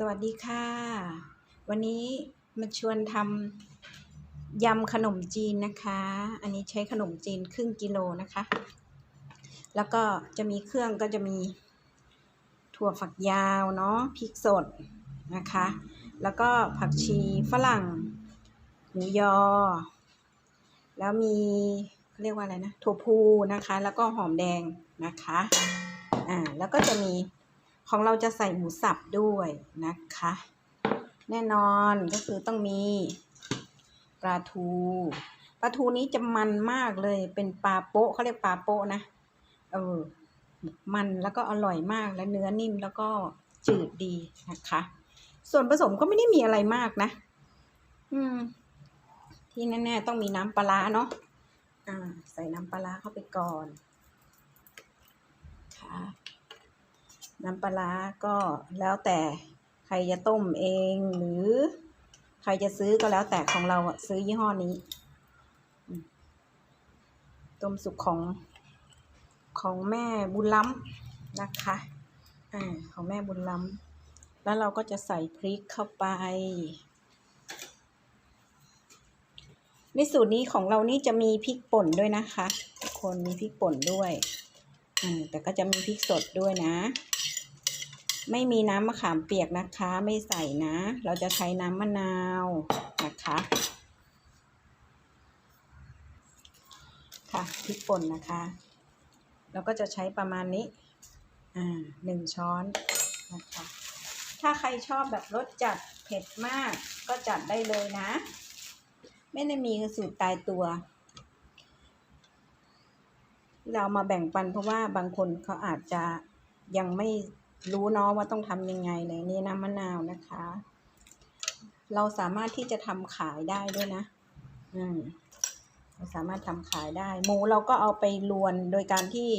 สวัสดีค่ะ วันนี้มาชวนทำยำขนมจีนนะคะ อันนี้ใช้ขนมจีนครึ่งกิโลนะคะ แล้วก็จะมีเครื่องก็จะมีถั่วฝักยาวเนาะพริกสดนะคะ แล้วก็ผักชีฝรั่งหมูยอ แล้วมีเขาเรียกว่าอะไรนะถั่วพูนะคะ แล้วก็หอมแดงนะคะ อ่าแล้วก็จะมี ของเราจะใส่หมูสับด้วยนะคะ แน่นอนก็คือต้องมีปลาทูปลาทูนี้จะมันมากเลยเป็นปลาโปะเขาเรียกปลาโปะนะเออมันแล้วก็อร่อยมากและเนื้อนิ่มแล้วก็จืดดีนะคะ ส่วนผสมก็ไม่ได้มีอะไรมากนะ อืม ที่แน่ๆต้องมีน้ำปลาเนาะอ่า ใส่น้ำปลาเข้าไปก่อนค่ะ น้ำปลาก็แล้วแต่ใครจะต้มเองหรือใครจะซื้อก็แล้วแต่ของเราซื้อยี่ห้อนี้ ต้มสุกของของแม่บุญล้ำนะคะอ่าของแม่บุญล้ำแล้วเราก็จะใส่พริกเข้าไปในสูตรนี้ของเรานี่จะมีพริกป่นด้วยนะคะทุกคนมีพริกป่นด้วยอืมแต่ก็จะมีพริกสดด้วยนะ ไม่มีน้ำมะขามเปียกนะคะ ไม่ใส่นะ เราจะใช้น้ำมะนาวนะคะค่ะพริกป่นนะคะเราก็จะใช้ประมาณนี้อ่าหนึ่งช้อนนะคะถ้าใครชอบแบบรสจัดเผ็ดมากก็จัดได้เลยนะ ไม่ได้มีสูตรตายตัว เรามาแบ่งปันเพราะว่าบางคนเขาอาจจะยังไม่ รู้เนาะว่าต้องทำยังไงเลยนี่น้ำมะนาวนะคะ เราสามารถที่จะทำขายได้ด้วยนะ อืมเราสามารถทำขายได้ หมูเราก็เอาไปลวนโดยการที่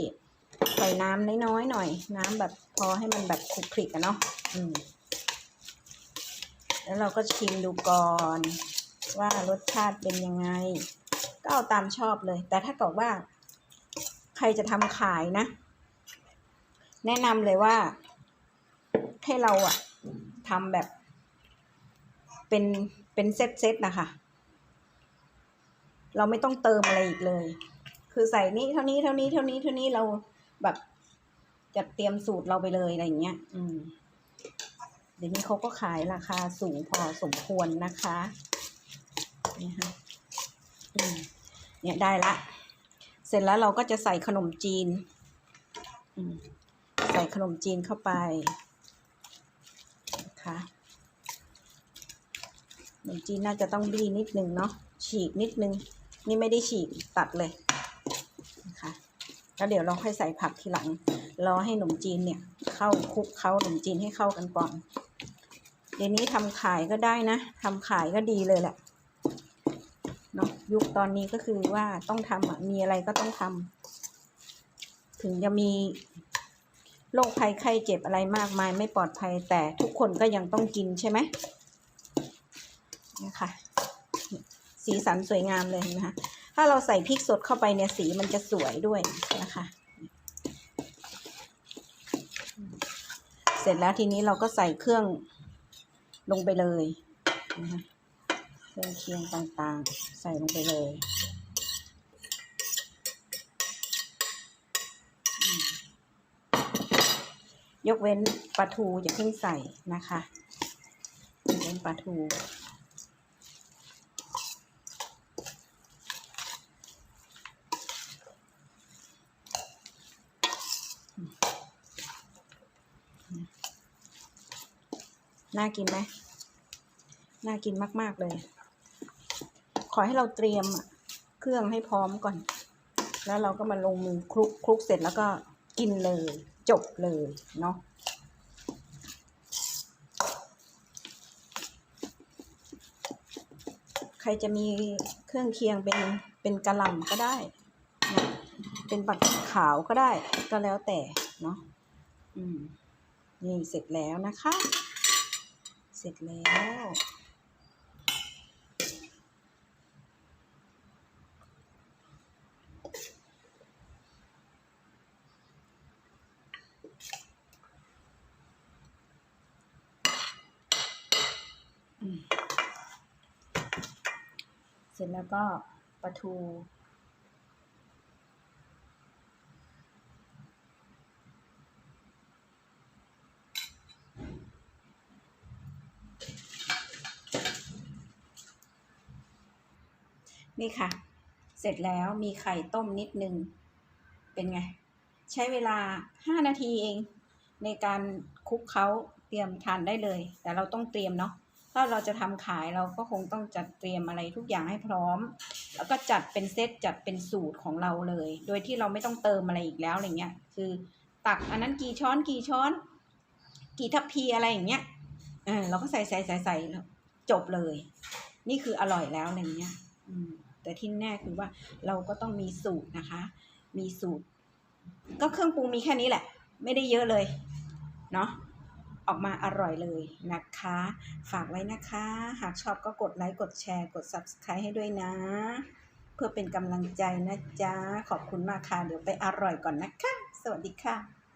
ใส่น้ำน้อยๆหน่อย น้ำแบบพอให้มันแบบคลุกคลิกอะเนาะอืม แล้วเราก็ชิมดูก่อน ว่ารสชาติเป็นยังไง ก็เอาตามชอบเลย แต่ถ้าเกิดว่า ใครจะทำขายนะ แนะนำเลยว่า ให้เราอะทำแบบ เป็นเป็นเซตเซตนะคะ เราไม่ต้องเติมอะไรอีกเลย คือใส่นี้เท่านี้เท่านี้เท่านี้เท่านี้เราแบบจัดเตรียมสูตรเราไปเลยอะไรอย่างเงี้ย อืม เดี๋ยวนี้เขาก็ขายราคาสูงพอสมควรนะคะเนี่ยค่ะเนี่ยได้ละ เสร็จแล้วเราก็จะใส่ขนมจีน ใส่ขนมจีนเข้าไป นะคะขนมจีนน่าจะต้องบี้นิดนึงเนาะฉีกนิดนึง นี่ไม่ได้ฉีกตัดเลยนะคะแล้วเดี๋ยวเราค่อยใส่ผักทีหลังรอให้ขนมจีนเนี่ยเข้าคลุกเข้าขนมจีนให้เข้ากันก่อนเดี๋ยวนี้ทำขายก็ได้นะทำขายก็ดีเลยแหละเนาะยุคตอนนี้ก็คือว่าต้องทำอะมีอะไรก็ต้องทำถึงจะมี โรคภัยไข้เจ็บอะไรมากมายไม่ปลอดภัยแต่ทุกคนก็ยังต้องกินใช่ไหมนะคะสีสันสวยงามเลยนะคะ ถ้าเราใส่พริกสดเข้าไปเนี่ยสีมันจะสวยด้วยนะคะ เสร็จแล้วทีนี้เราก็ใส่เครื่องลงไปเลยนะคะเครื่องเคียงต่างๆ ใส่ลงไปเลยอืม ยกเว้นปลาทูอย่าเพิ่งใส่นะคะยกเว้นปลาทูน่ากินไหมน่ากินมาก ๆ เลย ขอให้เราเตรียมเครื่องให้พร้อมก่อน แล้วเราก็มาลงมือคลุกคลุกเสร็จแล้วก็กินเลย จบเลยเนาะใครจะมีเครื่องเคียงเป็นเป็นกระหล่ำก็ได้นะเป็นปักขาวก็ได้ก็แล้วแต่เนาะอืมนี่เสร็จแล้วนะคะ เสร็จแล้ว เสร็จแล้วก็ปลาทู นี่ค่ะ เสร็จแล้วมีไข่ต้มนิดนึง เป็นไง ใช้เวลา 5 นาทีเอง ในการคลุกเขาเตรียมทานได้เลย แต่เราต้องเตรียมเนาะ ถ้าเราจะทำขายเราก็คงต้องจัดเตรียมอะไรทุกอย่างให้พร้อม แล้วก็จัดเป็นเซตจัดเป็นสูตรของเราเลย โดยที่เราไม่ต้องเติมอะไรอีกแล้วอะไรเงี้ย คือตักอันนั้นกี่ช้อนกี่ช้อน กี่ทัพพีอะไรอย่างเงี้ยเออเราก็ใส่ใส่ใส่ใส่จบเลย นี่คืออร่อยแล้วอะไรเงี้ยอืมแต่ที่แน่คือว่าเราก็ต้องมีสูตรนะคะ มีสูตร ก็เครื่องปรุงมีแค่นี้แหละ ไม่ได้เยอะเลย เนาะ ออกมาอร่อยเลยนะคะ ฝากไว้นะคะ หากชอบก็กดไลค์ กดแชร์ กด Subscribe ให้ด้วยนะ เพื่อเป็นกำลังใจนะจ๊ะ ขอบคุณมากค่ะ เดี๋ยวไปอร่อยก่อนนะคะ สวัสดีค่ะ